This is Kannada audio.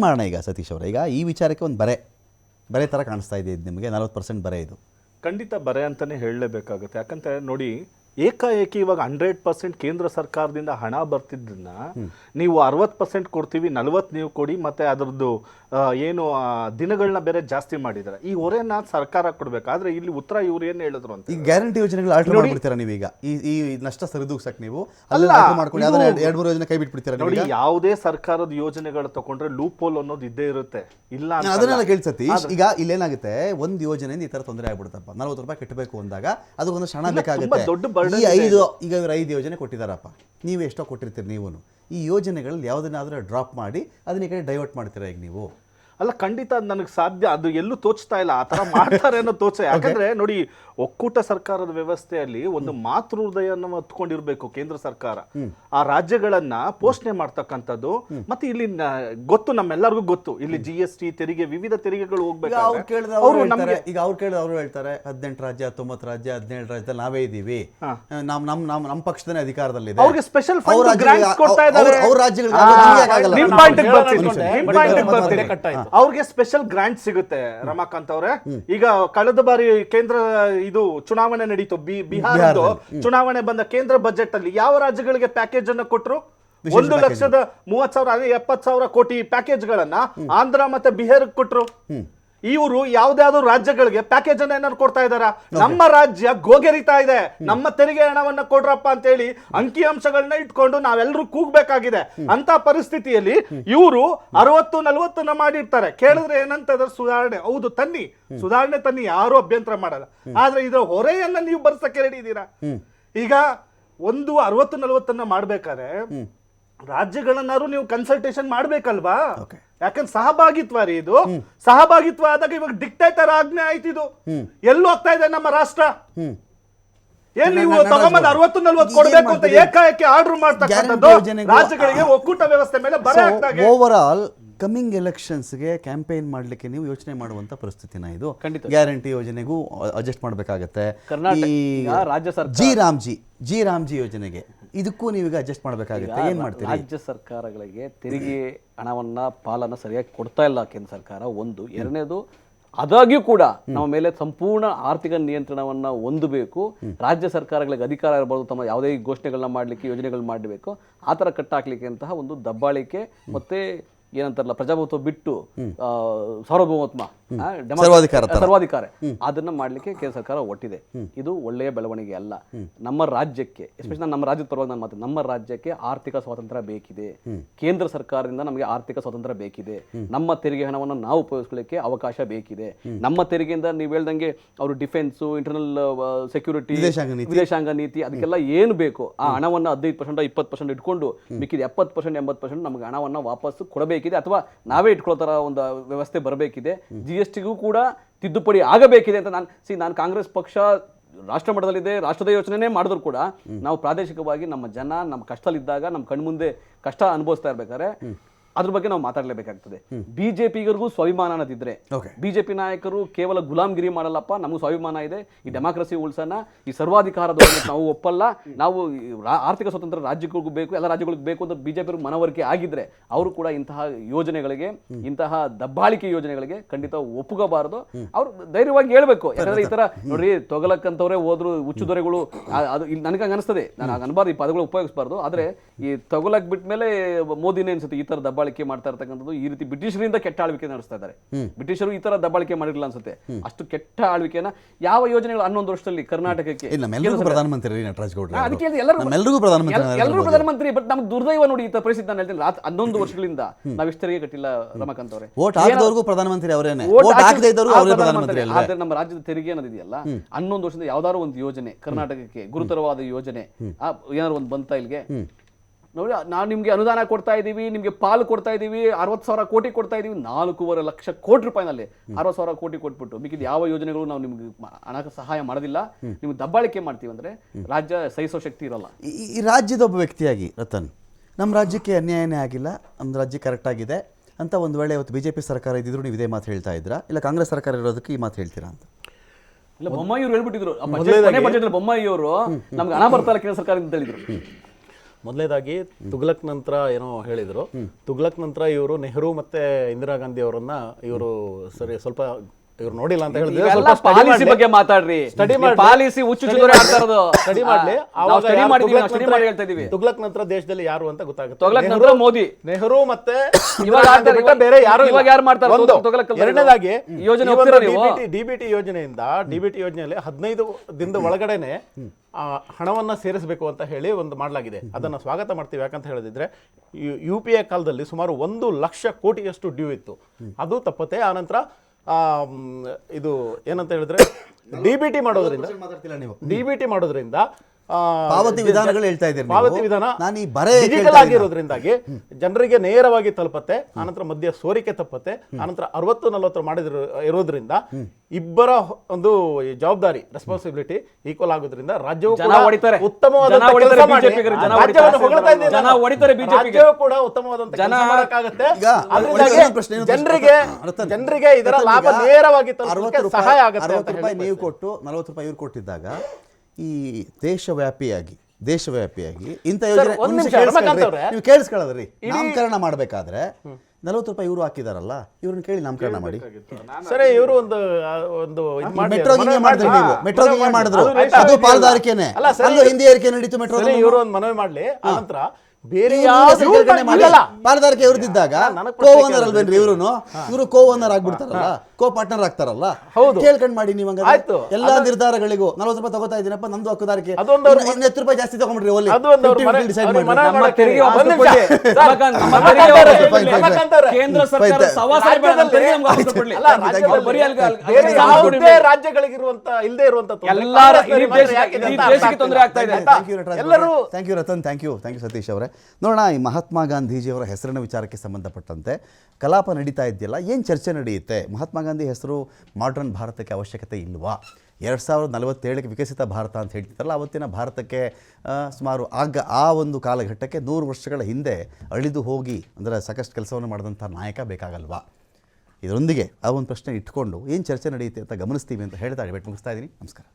ಮಾಡೋಣ ಈಗ ಸತೀಶ್ ಅವರು. ಈಗ ಈ ವಿಚಾರಕ್ಕೆ ಒಂದು ಬರೆ ಬರೆ ಥರ ಕಾಣಿಸ್ತಾ ಇದೆ ಇದು ನಿಮಗೆ, ನಲ್ವತ್ತು ಪರ್ಸೆಂಟ್ ಬರೆ ಇದು. ಖಂಡಿತ ಬರೆ ಅಂತಾನೆ ಹೇಳಲೇಬೇಕಾಗುತ್ತೆ. ಯಾಕಂತ ನೋಡಿ ಏಕಾಏಕಿ ಇವಾಗ ಹಂಡ್ರೆಡ್ ಪರ್ಸೆಂಟ್ ಕೇಂದ್ರ ಸರ್ಕಾರದಿಂದ ಹಣ ಬರ್ತಿದ್ದನ್ನ ನೀವು ಅರವತ್ತು ಪರ್ಸೆಂಟ್ ಕೊಡ್ತೀವಿ ನಲ್ವತ್ತು ನೀವು ಕೊಡಿ ಮತ್ತೆ ಅದರದ್ದು ಏನು ದಿನಗಳನ್ನ ಬೇರೆ ಜಾಸ್ತಿ ಮಾಡಿದ್ದಾರೆ. ಈ ಹೊರೆನ ಸರ್ಕಾರ ಕೊಡ್ಬೇಕಾದ್ರೆ ಇಲ್ಲಿ ಉತ್ತರ ಇವ್ರು ಏನ್ ಹೇಳಿದ್ರು ಅಂತ ಈ ಗ್ಯಾರಂಟಿ ಯೋಜನೆಗಳು ಆಲ್ಟರ್ ಮಾಡ್ಬಿಡ್ತೀರಾ ನೀವೀಗ? ಈ ಈ ನಷ್ಟ ಸರಿದೂಗ್ಸಕ್ ನೀವು? ಅಲ್ಲ ಮಾಡ್ಕೊಂಡು ಇದು- ಎರಡು ಮೂರು ಯೋಜನೆ ಕೈ ಬಿಟ್ಬಿಡ್ತೀರಾ ನೋಡಿ ಯಾವುದೇ ಸರ್ಕಾರದ ಯೋಜನೆಗಳು ತಗೊಂಡ್ರೆ ಲೂಪ್ ಹೋಲ್ ಅನ್ನೋದು ಇದ್ದೇ ಇರುತ್ತೆ. ಇಲ್ಲ ಅದನ್ನೆಲ್ಲ ಕೇಳ್ಸತಿ ಈಗ ಇಲ್ಲೇನಾಗುತ್ತೆ ಒಂದು ಯೋಜನೆಯಿಂದ ಈ ತರ ತೊಂದರೆ ಆಗ್ಬಿಡುತ್ತಪ್ಪ. ನಲ್ವತ್ತು ರೂಪಾಯಿ ಕಟ್ಟಬೇಕು ಅಂದಾಗ ಅದಕ್ಕೊಂದು ಹಣ ಬೇಕಾಗುತ್ತೆ. ದೊಡ್ಡ ಈ ಐದು ಈಗ ಇವ್ರು ಐದು ಯೋಜನೆ ಕೊಟ್ಟಿದ್ದಾರಪ್ಪ ನೀವು ಎಷ್ಟೋ ಕೊಟ್ಟಿರ್ತೀರಿ ನೀವು ಈ ಯೋಜನೆಗಳಲ್ಲಿ ಯಾವುದನ್ನಾದರೂ ಡ್ರಾಪ್ ಮಾಡಿ ಅದನ್ನ ಈ ಕಡೆ ಡೈವರ್ಟ್ ಮಾಡ್ತೀರಾ ಈಗ ನೀವು? ಅಲ್ಲ ಖಂಡಿತ ನನಗೆ ಸಾಧ್ಯ ಅದು ಎಲ್ಲೂ ತೋಚ್ತಾ ಇಲ್ಲ. ಆ ಥರ ಮಾಡ್ತಾರೆ ಅನ್ನೋ ತೋಚ. ಯಾಕಂದ್ರೆ ನೋಡಿ ಒಕ್ಕೂಟ ಸರ್ಕಾರದ ವ್ಯವಸ್ಥೆಯಲ್ಲಿ ಒಂದು ಮಾತೃ ಹೃದಯನ ಹೊತ್ಕೊಂಡಿರ್ಬೇಕು ಕೇಂದ್ರ ಸರ್ಕಾರ. ಆ ರಾಜ್ಯಗಳನ್ನ ಪೋಷಣೆ ಮಾಡ್ತಕ್ಕಂಥದ್ದು. ಮತ್ತೆ ಇಲ್ಲಿ ಗೊತ್ತು ನಮ್ಮೆಲ್ಲರಿಗೂ ಗೊತ್ತು. ಇಲ್ಲಿ ಜಿ ಎಸ್ ಟಿ ತೆರಿಗೆ ವಿವಿಧ ತೆರಿಗೆಗಳು ಹೋಗ್ಬೇಕು ಅವ್ರು ಹೋಗ್ಬೇಕಾದ್ರೆ ಅವರು ಅವ್ರು ನಮಗೆ ಹೇಳ್ತಾರೆ ಈಗ ಅವ್ರು ಕೇಳಿದ ಅವರು ಹೇಳ್ತಾರೆ ಹದಿನೆಂಟು ರಾಜ್ಯ ಹತ್ತೊಂಬತ್ತು ರಾಜ್ಯ ಹದಿನೇಳು ರಾಜ್ಯದಲ್ಲಿ ನಾವೇ ಇದ್ದೀವಿ ನಮ್ ನಮ್ ನಮ್ ನಮ್ಮ ಪಕ್ಷದನೇ ಅಧಿಕಾರದಲ್ಲಿದೆ ಅವ್ರಿಗೆ ಸ್ಪೆಷಲ್ ಅವ್ರ ಫಂಡ್ ರಾಜ್ಯಗಳಿಗೆ- ಗ್ರಾಂಟ್ಸ್ ಅವ್ರಿಗೆ ಸ್ಪೆಷಲ್ ಗ್ರಾಂಟ್ ಸಿಗುತ್ತೆ ರಮಾಕಾಂತ್ ಅವರೇ. ಈಗ ಕಳೆದ ಬಾರಿ ಕೇಂದ್ರ ಇದು ಚುನಾವಣೆ ನಡೀತು. ಬಿ ಬಿಹಾರದ್ದು ಚುನಾವಣೆ ಬಂದ ಕೇಂದ್ರ ಬಜೆಟ್ ಅಲ್ಲಿ ಯಾವ ರಾಜ್ಯಗಳಿಗೆ ಪ್ಯಾಕೇಜ್ ಅನ್ನ ಕೊಟ್ಟರು ಒಂದು ಲಕ್ಷದ ಮೂವತ್ ಸಾವಿರ ಎಪ್ಪತ್ ಸಾವಿರ ಕೋಟಿ ಪ್ಯಾಕೇಜ್ ಗಳನ್ನ ಆಂಧ್ರ ಮತ್ತೆ ಬಿಹಾರಕ್ಕೆ ಕೊಟ್ರು. ಇವರು ಯಾವ್ದಾದ್ರು ರಾಜ್ಯಗಳಿಗೆ ಪ್ಯಾಕೇಜ್ ಅನ್ನ ಏನಾದ್ರು ಕೊಡ್ತಾ ಇದಾರ ನಮ್ಮ ರಾಜ್ಯ ಗೋಗೆರಿತಾ ಇದೆ. ನಮ್ಮ ತೆರಿಗೆ ಹಣವನ್ನ ಕೊಡ್ರಪ್ಪ ಅಂತ ಹೇಳಿ ಅಂಕಿ ಅಂಶಗಳನ್ನ ಇಟ್ಕೊಂಡು ನಾವೆಲ್ಲರೂ ಕೂಗ್ಬೇಕಾಗಿದೆ. ಅಂತ ಪರಿಸ್ಥಿತಿಯಲ್ಲಿ ಇವರು ಅರವತ್ತು ನಲವತ್ತನ್ನ ಮಾಡಿರ್ತಾರೆ. ಕೇಳಿದ್ರೆ ಏನಂತ ಸುಧಾರಣೆ. ಹೌದು ತನ್ನಿ. ಸುಧಾರಣೆ ತನ್ನಿ. ಯಾರು ಅಭ್ಯಂತರ ಮಾಡಲ್ಲ. ಆದ್ರೆ ಇದರ ಹೊರೆಯನ್ನ ನೀವು ಬರ್ಸಕ್ಕೆ ರೆಡಿ ಇದ್ದೀರಾ? ಈಗ ಒಂದು ಅರವತ್ತು ನಲವತ್ತನ್ನ ಮಾಡ್ಬೇಕಾದ್ರೆ ರಾಜ್ಯಗಳನ್ನಾರು ನೀವು ಕನ್ಸಲ್ಟೇಷನ್ ಮಾಡ್ಬೇಕಲ್ವಾ. ಯಾಕಂದ್ರೆ ಸಹಭಾಗಿತ್ವ ರೀ ಇದು. ಸಹಭಾಗಿತ್ವ ಆದಾಗ ಇವಾಗ ಡಿಕ್ಟೇಟರ್ ಆಜ್ಞೆ ಆಯ್ತು ಇದು. ಎಲ್ಲಿ ಹೋಗ್ತಾ ಇದೆ ನಮ್ಮ ರಾಷ್ಟ್ರ? ಏನ್ ನೀವು ತಗೊಂಬಂದ್ ಅರವತ್ತು ನಲ್ವತ್ತು ಕೊಡ್ಬೇಕು ಅಂತ? ಏಕಾಏಕಿ ಆರ್ಡರ್ ಮಾಡ್ತಕ್ಕಂಥದ್ದು ರಾಜ್ಯಗಳಿಗೆ ಒಕ್ಕೂಟ ವ್ಯವಸ್ಥೆ ಮೇಲೆ ಬರ ಓವರ್ ಆಲ್ ಕಮಿಂಗ್ ಎಲೆಕ್ಷನ್ಸ್ಗೆ ಕ್ಯಾಂಪೇನ್ ಮಾಡಲಿಕ್ಕೆ ನೀವು ಯೋಚನೆ ಮಾಡುವಂತ ಪರಿಸ್ಥಿತಿನ ಇದು. ಖಂಡಿತ. ಗ್ಯಾರಂಟಿ ಯೋಜನೆಗೂ ಅಡ್ಜಸ್ಟ್ ಮಾಡಬೇಕಾಗತ್ತೆ. ರಾಜ್ಯ ಸರ್ಕಾರ- ಜಿ ರಾಮ್ಜಿ ಜಿ ರಾಮ್ಜಿ ಯೋಜನೆಗೆ. ಇದಕ್ಕೂ ನೀವೀಗ ಅಡ್ಜಸ್ಟ್ ಮಾಡಬೇಕಾಗುತ್ತೆ. ಏನು ಮಾಡ್ತೀರಿ? ರಾಜ್ಯ ಸರ್ಕಾರಗಳಿಗೆ ತೆರಿಗೆ ಹಣವನ್ನ ಪಾಲನ್ನ ಸರಿಯಾಗಿ ಕೊಡ್ತಾ ಇಲ್ಲ ಕೇಂದ್ರ ಸರ್ಕಾರ ಒಂದು. ಎರಡನೇದು ಆದಾಗ್ಯೂ ಕೂಡ ನಮ್ಮ ಮೇಲೆ ಸಂಪೂರ್ಣ ಆರ್ಥಿಕ ನಿಯಂತ್ರಣವನ್ನ ಹೊಂದಬೇಕು. ರಾಜ್ಯ ಸರ್ಕಾರಗಳಿಗೆ ಅಧಿಕಾರ ಇರಬಾರ್ದು ತಮ್ಮ ಯಾವುದೇ ಘೋಷಣೆಗಳನ್ನ ಮಾಡಲಿಕ್ಕೆ ಯೋಜನೆಗಳು ಮಾಡಬೇಕು. ಆ ಥರ ಕಟ್ಟಾಕ್ಲಿಕ್ಕೆ ಅಂತಹ ಒಂದು ದಬ್ಬಾಳಿಕೆ ಮತ್ತೆ ಏನಂತಾರಲ್ಲ ಪ್ರಜಾಪ್ರಭುತ್ವ ಬಿಟ್ಟು ಸಾರ್ವಭೌಮತ್ವ ಸರ್ವಾಧಿಕಾರ ಸರ್ವಾಧಿಕಾರ. ಅದನ್ನ ಮಾಡ್ಲಿಕ್ಕೆ ಕೇಂದ್ರ ಸರ್ಕಾರ ಒಟ್ಟಿದೆ. ಇದು ಒಳ್ಳೆಯ ಬೆಳವಣಿಗೆ ಅಲ್ಲ. ನಮ್ಮ ರಾಜ್ಯಕ್ಕೆ ಎಸ್ಪೆಷಲಿ ನಮ್ಮ ರಾಜ್ಯದ ಪರವಾಗಿ ನಾನು ಮಾತು ನಮ್ಮ ರಾಜ್ಯಕ್ಕೆ ಆರ್ಥಿಕ ಸ್ವಾತಂತ್ರ್ಯ ಬೇಕಿದೆ. ಕೇಂದ್ರ ಸರ್ಕಾರದಿಂದ ನಮಗೆ ಆರ್ಥಿಕ ಸ್ವಾತಂತ್ರ್ಯ ಬೇಕಿದೆ. ನಮ್ಮ ತೆರಿಗೆ ಹಣವನ್ನು ನಾವು ಉಪಯೋಗಿಸ್ಕೊಳ್ಳಿಕ್ಕೆ ಅವಕಾಶ ಬೇಕಿದೆ. ನಮ್ಮ ತೆರಿಗೆಯಿಂದ ನೀವು ಹೇಳ್ದಂಗೆ ಅವರು ಡಿಫೆನ್ಸ್ ಇಂಟರ್ನಲ್ ಸೆಕ್ಯೂರಿಟಿ ವಿದೇಶಾಂಗ ನೀತಿ. ಅದಕ್ಕೆಲ್ಲ ಏನು ಬೇಕು ಆ ಹಣವನ್ನು ಹದಿನೈದು ಪರ್ಸೆಂಟ್ ಇಪ್ಪತ್ತು ಪರ್ಸೆಂಟ್ ಇಟ್ಕೊಂಡು ಮಿಕ್ಕಿದ ಎಪ್ಪತ್ತು ಪರ್ಸೆಂಟ್ ಎಂಬತ್ತು ಪರ್ಸೆಂಟ್ ನಮಗೆ ಹಣವನ್ನು ವಾಪಸ್ ಕೊಡಬೇಕಿದೆ ಅಥವಾ ನಾವೇ ಇಟ್ಕೊಳ್ತಾರ ಒಂದು ವ್ಯವಸ್ಥೆ ಬರಬೇಕಿದೆ. ಜಿ ಎಸ್ ಟಿಗೂ ಕೂಡ ತಿದ್ದುಪಡಿ ಆಗಬೇಕಿದೆ ಅಂತ ನಾನು ಸಿ ನಾನು ಕಾಂಗ್ರೆಸ್ ಪಕ್ಷ ರಾಷ್ಟ್ರ ಮಟ್ಟದಲ್ಲಿದೆ ರಾಷ್ಟ್ರದ ಯೋಚನೆನೇ ಮಾಡಿದ್ರು ಕೂಡ ನಾವು ಪ್ರಾದೇಶಿಕವಾಗಿ ನಮ್ಮ ಜನ ನಮ್ಮ ಕಷ್ಟದಲ್ಲಿದ್ದಾಗ ನಮ್ಮ ಕಣ್ಮುಂದೆ ಕಷ್ಟ ಅನುಭವಿಸ್ತಾ ಇರ್ಬೇಕಾದ್ರೆ ಅದ್ರ ಬಗ್ಗೆ ನಾವು ಮಾತಾಡಲೇಬೇಕಾಗ್ತದೆ. ಬಿಜೆಪಿಗರಿಗೂ ಸ್ವಾಭಿಮಾನ ಅನ್ನೋದಿದ್ರೆ ಬಿಜೆಪಿ ನಾಯಕರು ಕೇವಲ ಗುಲಾಮ್ಗಿರಿ ಮಾಡಲ್ಲಪ್ಪ ನಮಗೂ ಸ್ವಾಭಿಮಾನ ಇದೆ. ಈ ಡೆಮಾಕ್ರಸಿ ಉಳಿಸೋಣ ಈ ಸರ್ವಾಧಿಕಾರದ ನಾವು ಒಪ್ಪಲ್ಲ ನಾವು ಆರ್ಥಿಕ ಸ್ವತಂತ್ರ ರಾಜ್ಯಗಳಿಗೂ ಬೇಕು ಎಲ್ಲ ರಾಜ್ಯಗಳಿಗೆ ಬೇಕು ಅಂತ ಬಿಜೆಪಿ ಮನವರಿಕೆ ಆಗಿದ್ರೆ ಅವರು ಕೂಡ ಇಂತಹ ಯೋಜನೆಗಳಿಗೆ ಇಂತಹ ದಬ್ಬಾಳಿಕೆ ಯೋಜನೆಗಳಿಗೆ ಖಂಡಿತ ಒಪ್ಪುಗಬಾರದು. ಅವ್ರು ಧೈರ್ಯವಾಗಿ ಹೇಳ್ಬೇಕು. ಯಾಕಂದ್ರೆ ಈ ತರ ನೋಡ್ರಿ ತೊಗಲಕ್ಕಂತವ್ರೆ ಹೋದ್ರು ಹುಚ್ಚು ದೊರೆಗಳು ಅದು ಇಲ್ಲಿ ನನಗೆ ಅನಿಸ್ತದೆ. ನಾನು ಅನ್ಬಾರ್ದು ಈ ಪದಗಳು ಉಪಯೋಗಿಸಬಾರ್ದು. ಆದ್ರೆ ಈ ತೊಗಲಕ್ ಬಿಟ್ಟ ಮೇಲೆ ಮೋದಿನೇ ಅನ್ಸುತ್ತೆ ಈ ತರ ದಬ್ಬಾಳಿಕೆ ಮಾಡ್ತಾ ಇರ್ತಕ್ಕಂಥದ್ದು ಈ ರೀತಿ ಬ್ರಿಟಿಷರಿಂದ ಕೆಟ್ಟ ಆಳ್ವಿಕೆ ನಡೆಸ್ತಾ ಇದ್ದಾರೆ. ಬ್ರಿಟಿಷರು ಈ ತರ ದಬ್ಬಾಳಿಕೆ ಮಾಡಿರಲಿಲ್ಲ ಅನ್ಸುತ್ತೆ. ಅಷ್ಟು ಕೆಟ್ಟ ಆಳ್ವಿಕೆಯನ್ನ ಯಾವ ಯೋಜನೆಗಳು ಹನ್ನೊಂದು ವರ್ಷದಲ್ಲಿ ಕರ್ನಾಟಕಕ್ಕೆ ಪ್ರಧಾನಮಂತ್ರಿ ಅದಕ್ಕೆ ಎಲ್ಲರೂ ಪ್ರಧಾನಮಂತ್ರಿ ಎಲ್ಲರೂ ಪ್ರಧಾನಮಂತ್ರಿ ಬಟ್ ನಮ್ಗೆ ದುರ್ದೈವ ನೋಡಿ ಈ ತರ ಪರಿಸ್ಥಿತಿ ನಾನು ಹೇಳ್ತೀನಿ. ಹನ್ನೊಂದು ವರ್ಷಗಳಿಂದ ನಾವು ಇಷ್ಟರಿಗೆ ಕಟ್ಟಿಲ್ಲ ರಮಕಾಂತ್ ಅವರೇ. ಪ್ರಧಾನಮಂತ್ರಿ ಅವರೇನೆ. ಆದ್ರೆ ನಮ್ಮ ರಾಜ್ಯದ ತೆರಿಗೆ ಅನ್ನೋದಿದೆಯಲ್ಲ? ಹನ್ನೊಂದು ವರ್ಷದಿಂದ ಯಾವ್ದಾದ್ರು ಒಂದು ಯೋಜನೆ ಕರ್ನಾಟಕಕ್ಕೆ ಗುರುತರವಾದ ಯೋಜನೆ ಏನಾದ್ರು ಒಂದು ಬಂತ ಇಲ್ಲಿಗೆ ನೋಡಿ ನಾವು ನಿಮಗೆ ಅನುದಾನ ಕೊಡ್ತಾ ಇದೀವಿ ನಿಮಗೆ ಪಾಲು ಕೊಡ್ತಾ ಇದೀವಿ ಅರವತ್ತು ಸಾವಿರ ಕೋಟಿ ಕೊಡ್ತಾ ಇದೀವಿ ನಾಲ್ಕೂವರೆ ಲಕ್ಷ ಕೋಟಿ ರೂಪಾಯಿನಲ್ಲಿ ಅರವತ್ತು ಸಾವಿರ ಕೋಟಿ ಕೊಟ್ಬಿಟ್ಟು. ಮಿಕ್ಕಿದ ಯಾವ ಯೋಜನೆಗಳು ನಾವು ನಿಮಗೆ ಹಣ ಸಹಾಯ ಮಾಡೋದಿಲ್ಲ. ನಿಮ್ಗೆ ದಬ್ಬಾಳಿಕೆ ಮಾಡ್ತೀವಿ ಅಂದ್ರೆ ರಾಜ್ಯ ಸಹಿಸೋ ಶಕ್ತಿ ಇರಲ್ಲ. ಈ- ಈ ರಾಜ್ಯದ ಒಬ್ಬ ವ್ಯಕ್ತಿಯಾಗಿ ರತನ್ ನಮ್ಮ ರಾಜ್ಯಕ್ಕೆ ಅನ್ಯಾಯನೇ ಆಗಿಲ್ಲ ನಮ್ಮ ರಾಜ್ಯ ಕರೆಕ್ಟ್ ಆಗಿದೆ ಅಂತ ಒಂದು ವೇಳೆ ಇವತ್ತು ಬಿಜೆಪಿ ಸರ್ಕಾರ ಇದ್ದಿದ್ರು ನೀವು ಇದೇ ಮಾತು ಹೇಳ್ತಾ ಇದ್ರಾ? ಇಲ್ಲ ಕಾಂಗ್ರೆಸ್ ಸರ್ಕಾರ ಇರೋದಕ್ಕೆ ಈ ಮಾತು ಹೇಳ್ತೀರಾ ಅಂತ? ಇಲ್ಲ ಬೊಮ್ಮಾಯಿಯವರು ಹೇಳ್ಬಿಟ್ಟಿದ್ರು. ಆ budget- ಕೊನೆ ಬಜೆಟ್ ಬೊಮ್ಮಾಯಿ ಅವರು ನಮ್ಗೆ ಹಣ ಬರ್ತಾ ಇಲ್ಲ ಕೇಂದ್ರ ಅಂತ ಹೇಳಿದ್ರು. ಮೊದಲನೇದಾಗಿ ತುಗ್ಲಕ್ ನಂತರ ಏನೋ ಹೇಳಿದ್ರು. ತುಗ್ಲಕ್ ನಂತರ ಇವರು ನೆಹರು ಮತ್ತೆ ಇಂದಿರಾ ಗಾಂಧಿ ಅವರನ್ನ ಇವರು ಸರಿ ಸ್ವಲ್ಪ ಇವ್ರು ನೋಡಿಲ್ಲ ಅಂತ ಹೇಳಿದ್ರೆ. ಪಾಲಿಸಿ ಬಗ್ಗೆ ಮಾತಾಡ್ರಿ. ಸ್ಟಡಿ ಮಾಡಿ ಪಾಲಿಸಿ ಹುಚ್ಚು ಚುಚ್ಚುರೆ ಆಡ್ತಾ ಇರೋದು ಸ್ಟಡಿ ಮಾಡ್ಲಿ. ನಾವು ಸ್ಟಡಿ ಮಾಡಿದೀವಿ ಸ್ಟಡಿ ಮಾಡಿ ಹೇಳ್ತಾ ಇದೀವಿ. ತುಗ್ಲಕ್ ನಂತರ ದೇಶದಲ್ಲಿ ಯಾರು ಅಂತ ಗೊತ್ತಾಗುತ್ತೆ. ತುಗ್ಲಕ್ ನಂತರ ಮೋದಿ. ನೆಹರು ಮತ್ತೆ ಇವಾಗ ಆಡ್ತಾರೆ, ಬಿಟ್ರೆ ಬೇರೆ ಯಾರು ಇವಾಗ ಯಾರು ಮಾಡ್ತಾರೆ? ಒಂದು. ತುಗ್ಲಕ್ ಎರಡನೇದಾಗಿ ಯೋಜನೆ ಹೋಗ್ತೀರಾ ನೀವು? ಡಿಬಿಟಿ ಯೋಜನೆಯಿಂದ ಡಿಬಿಟಿ ಯೋಜನೆಯಲ್ಲಿ ಹದಿನೈದು ದಿನದ ಒಳಗಡೆನೆ ಹಣವನ್ನ ಸೇರಿಸಬೇಕು ಅಂತ ಹೇಳಿ ಒಂದು ಮಾಡಲಾಗಿದೆ. ಅದನ್ನ ಸ್ವಾಗತ ಮಾಡ್ತೀವಿ. ಯಾಕಂತ ಹೇಳಿದ್ರೆ ಯು ಪಿ ಎ ಕಾಲದಲ್ಲಿ ಸುಮಾರು ಒಂದು ಲಕ್ಷ ಕೋಟಿಯಷ್ಟು ಡ್ಯೂ ಇತ್ತು. ಅದು ತಪ್ಪತ್ತೆ. ಆನಂತರ ಇದು ಏನಂತ ಹೇಳಿದ್ರೆ ಡಿ ಬಿ ಟಿ ಮಾಡೋದ್ರಿಂದ ಡಿ ಬಿ ಟಿ ಮಾಡೋದ್ರಿಂದ ಪಾವತಿ ವಿಧಾನಗಳು ಹೇಳ್ತಾ ಇದ್ದೀನಿ. ಪಾವತಿ ವಿಧಾನ ನಾನು ಈ ಬರೆ ಡಿಜಿಟಲ್ ಆಗಿರೋದ್ರಿಂದಾಗಿ ಜನರಿಗೆ ನೇರವಾಗಿ ತಲುಪತ್ತೆ ಆನಂತರ ಮಧ್ಯ ಸೋರಿಕೆ ತಪ್ಪತ್ತೆ ಆನಂತರ ಅರವತ್ತು ನಲವತ್ತು ಮಾಡಿದ್ರು ಇರೋದ್ರಿಂದ ಇಬ್ಬರ ಒಂದು ಜವಾಬ್ದಾರಿ ರೆಸ್ಪಾನ್ಸಿಬಿಲಿಟಿ ಈಕ್ವಲ್ ಆಗೋದ್ರಿಂದ ರಾಜ್ಯವು ಜನ ಕೂಡ ಹೊಡಿತಾರೆ. ಉತ್ತಮವಾದಂತ. ರಾಜ್ಯವು ಕೂಡ ಉತ್ತಮವಾದಂತ ಜನರಿಗೆ ಜನರಿಗೆ ಇದರ ಲಾಭ ನೇರವಾಗಿ ಸಹಾಯ ಆಗುತ್ತೆ ರೂಪಾಯಿ ನೀವು ಕೊಟ್ಟು ನಲವತ್ತು ರೂಪಾಯಿ ಇವ್ರು ಕೊಟ್ಟಿದ್ದಾಗ ಈ ದೇಶವ್ಯಾಪಿಯಾಗಿ ದೇಶವ್ಯಾಪಿಯಾಗಿ ಇಂಥ ಯೋಜನೆ ಕೇಳಿಸ್ಕೊಳ್ಳೋದ್ರಿ ನಾಮಕರಣ ಮಾಡಬೇಕಾದ್ರೆ ನಲವತ್ತು ರೂಪಾಯಿ ಇವರು ಹಾಕಿದಾರಲ್ಲ ಇವ್ರನ್ನ ಕೇಳಿ ನಾಮಕರಣ ಮಾಡಿ. ಸರಿ ಇವರು ಒಂದು ಒಂದು ಮೆಟ್ರೋ ಹಿಂಗೆ ಮಾಡಿದ್ರಿ ನೀವು. ಮೆಟ್ರೋ ಹಿಂಗೆ ಮಾಡಿದ್ರು. ಅದು ಪಾಲ್ದಾರಿಕೆನೆ. ಅಲ್ಲ, ಸರಿ. ಹಿಂದಿ ಏರಿಕೆ ನಡೀತು ಮೆಟ್ರೋ ಇವರು ಒಂದು ಮನವಿ ಮಾಡ್ಲಿ. ಆನಂತರ ಬೇರೆ ಪಾಲುದಾರಿಕೆ ಇವ್ರದ್ದಿದ್ದಾಗ ನನಗ್ ಕೋ ಓನರ್ ಅಲ್ವೇನ್ರಿ ಇವ್ರು ಇವರು ಕೋ ಓನರ್ ಆಗ್ಬಿಡ್ತಾರಲ್ಲ? ಕೋ ಪಾರ್ಟ್ನರ್ ಆಗ್ತಾರಲ್ಲ? ಹೌದು. ಕೇಳ್ಕೊಂಡ್ ಮಾಡಿ ನೀವು. ಆಯ್ತು. ಎಲ್ಲಾ ನಿರ್ಧಾರಗಳಿಗೂ ನಲವತ್ತು ರೂಪಾಯಿ ತಗೋತಾ ಇದ್ದೀನಪ್ಪ ನಂದು ಹಕ್ಕುದಾರಿಕೆ. ಅದೊಂದು ಅವ್ರ ಇನ್ನು- ಇನ್ನು ಹತ್ತು ರೂಪಾಯಿ ಜಾಸ್ತಿ ತಗೊಂಡ್ರಿ ಒಲ್ಲಿ. ಕೇಂದ್ರ ಸರ್ಕಾರ. ರಾಜ್ಯಗಳಿಗಿರುವಂತ ಇಲ್ಲದೆ ಇರುವಂತ ಎಲ್ಲರೂ thank you Ratan. Thank you thank you Satish ಅವರೇ. ನೋಡೋಣ, ಈ ಮಹಾತ್ಮ ಗಾಂಧೀಜಿಯವರ ಹೆಸರಿನ ವಿಚಾರಕ್ಕೆ ಸಂಬಂಧಪಟ್ಟಂತೆ ಕಲಾಪ ನಡೀತಾ ಇದೆಯಲ್ಲ, ಏನು ಚರ್ಚೆ ನಡೆಯುತ್ತೆ? ಮಹಾತ್ಮ ಗಾಂಧಿ ಹೆಸರು ಮಾಡ್ರನ್ ಭಾರತಕ್ಕೆ ಅವಶ್ಯಕತೆ ಇಲ್ವಾ? ಎರಡು ಸಾವಿರದ ನಲವತ್ತೇಳಕ್ಕೆ ವಿಕಸಿತ ಭಾರತ ಅಂತ ಹೇಳ್ತಿದ್ದಾರಲ್ಲ ಅವತ್ತಿನ ಭಾರತಕ್ಕೆ ಸುಮಾರು ಆಗ ಆ ಒಂದು ಕಾಲಘಟ್ಟಕ್ಕೆ ನೂರು ವರ್ಷಗಳ ಹಿಂದೆ ಅಳಿದು ಹೋಗಿ, ಅಂದರೆ ಸಾಕಷ್ಟು ಕೆಲಸವನ್ನು ಮಾಡಿದಂಥ ನಾಯಕ ಬೇಕಾಗಲ್ವಾ? ಇದರೊಂದಿಗೆ ಆ ಒಂದು ಪ್ರಶ್ನೆ ಇಟ್ಕೊಂಡು ಏನು ಚರ್ಚೆ ನಡೆಯುತ್ತೆ ಅಂತ ಗಮನಿಸ್ತೀವಿ ಅಂತ ಹೇಳ್ತಾ ಇಡಬೇಕು ಮುಗಿಸ್ತಾ ಇದ್ದೀನಿ. ನಮಸ್ಕಾರ.